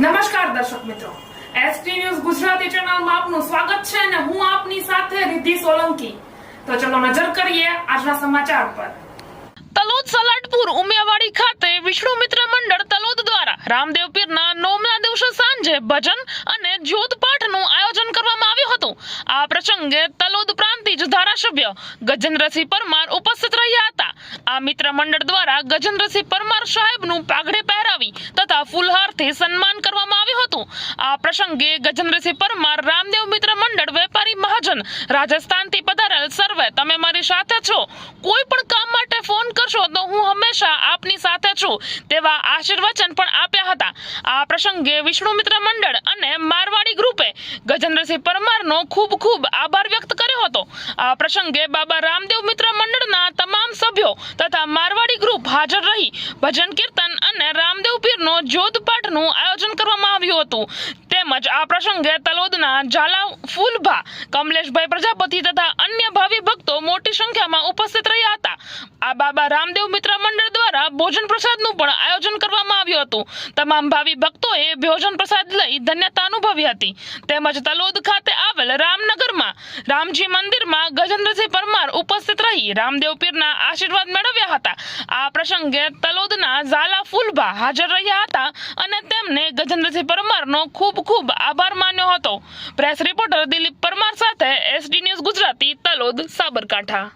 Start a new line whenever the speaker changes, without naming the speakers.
નમસ્કાર દર્શક મિત્રો. એસટી ન્યૂઝ ગુજરાતી ચેનલમાં આપનું સ્વાગત છે અને હું આપની સાથે રિદ્ધિ સોલંકી. તો ચલો નજર કરીએ આજના સમાચાર પર.
તલોદ સલાટપુર ઉમિયાવાડી ખાતે વિષ્ણુ મિત્ર મંડળ તલોદ દ્વારા રામદેવ પીરના નોમના દિવસે સાંજે ભજન અને જ્યોત પાઠનું આયોજન કરવામાં આવ્યું હતું. આ પ્રસંગે તલોદ પ્રાંતિજ ધારાસભ્ય ગજેન્દ્રસિંહ પરમાર ઉપસ્થિત રહ્યા હતા. આ મિત્ર મંડળ દ્વારા ગજેન્દ્રસિંહ પરમાર સાહેબનું પાઘડે પહેરાવી તથા ફૂલહારથી સન્માન કરવામાં આવ્યું હતું. આ પ્રસંગે ગજેન્દ્રસિંહ પરમાર રામદેવ મિત્ર મંડળ વેપારી મહાજન રાજસ્થાનથી પધારેલ સર્વે તમે મારી સાથે છો. કોઈ પણ કામ માટે ફોન કરશો તો હું હંમેશા આપની છું તેવા આશીર્વચન પણ આપ્યા હતા. આ પ્રસંગે વિષ્ણુ મિત્ર મંડળ અને મારવાડી ગ્રુપે ગજેન્દ્રસિંહ પરમારનો ખૂબ ખૂબ આભાર વ્યક્ત કર્યો હતો. આ પ્રસંગે બાબા રામદેવ મિત્ર મંડળના તમામ સભ્યો તથા મારવાડી ગ્રુપ હાજર રહી. ભજન કીર્તન અને રામદેવ પીરનો જોધપાઠનું આયોજન કરવામાં આવ્યું હતું. તેમજ આ પ્રસંગે તલોદના ઝાલા ફૂલભા, કમલેશભાઈ પ્રજાપતિ તથા અન્ય ભાવિ ભક્તો મોટી સંખ્યામાં ઉપસ્થિત રહ્યા હતા. આ બાબા રામદેવ મિત્ર મંડળ દ્વારા ભોજન પ્રસાદનું પણ આયોજન કરવામાં આવ્યું હતું. તમામ ભાવિ ભક્તોએ ભોજન પ્રસાદ લઈ ધન્યતા અનુભવી હતી. તેમજ તલોદ ખાતે આવેલ રામનગરમાં રામજી મંદિરમાં ગજેન્દ્રસિંહ પરમાર ઉપસ્થિત રહી રામદેવ પીરના આશીર્વાદ મેળવ્યા હતા. પ્રસંગે તલોદના ઝાલા ફુલભા હાજર રહ્યા હતા અને તેમને ગજેન્દ્રસિંહ પરમારનો ખૂબ ખૂબ આભાર માન્યો હતો. પ્રેસ રિપોર્ટર દિલીપ પરમાર સાથે S D news Gujarati Talod Sabarkantha.